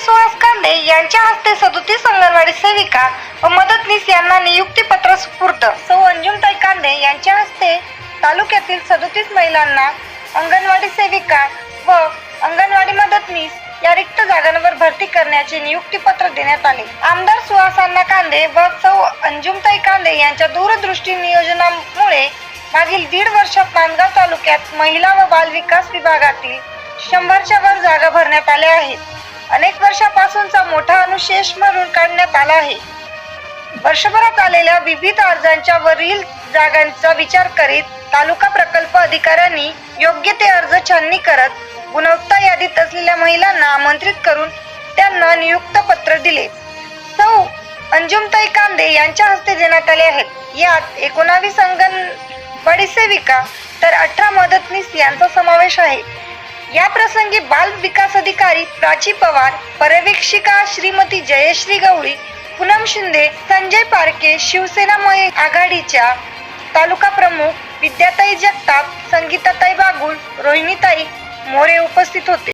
सुहास कांदे यांच्या हस्ते सदोतीस अंगणवाडी सेविका व मदतनीस यांना नियुक्तीपत्र सुपूर्द सौ अंजुमताई कांदे यांच्या हस्ते तालुक्यातील सदोतीस महिलांना अंगणवाडी सेविका व अंगणवाडी मदतनीस या रिक्त जागांवर भरती करण्याचे नियुक्तीपत्र देण्यात आले. आमदार सुहासांना कांदे व सौ अंजुमताई कांदे यांच्या दूरदृष्टी नियोजनामुळे मागील दीड वर्षात नांदगाव तालुक्यात महिला व बाल विकास विभागातील शंभरच्या वर जागा भरण्यात आल्या आहेत. अनेक वर्षापासूनचा मोठा अनुशेष म्हणून काढण्यात आला आहे. वर्षभरात आलेल्या विविध अर्जांच्या वरील जागांचा विचार करीत तालुका प्रकल्प अधिकाऱ्यांनी योग्य ते अर्ज छाननी करत गुणवत्ता यादीत असलेल्या महिलांना आमंत्रित करून त्यांना नियुक्त पत्र दिले. सौ अंजुमताई कांदे यांच्या हस्ते देण्यात आले आहेत. यात एकोणावीस अंगणवाडी सेविका तर अठरा मदतनीस यांचा समावेश आहे. या प्रसंगी बाल विकास अधिकारी प्राची पवार पर्यवेक्षिका श्रीमती जयश्री गवळी पूनम शिंदे संजय पारके शिवसेना मय आघाडीच्या तालुका प्रमुख विद्याताई जगताप संगीताताई बागुल रोहिणीताई मोरे उपस्थित होते.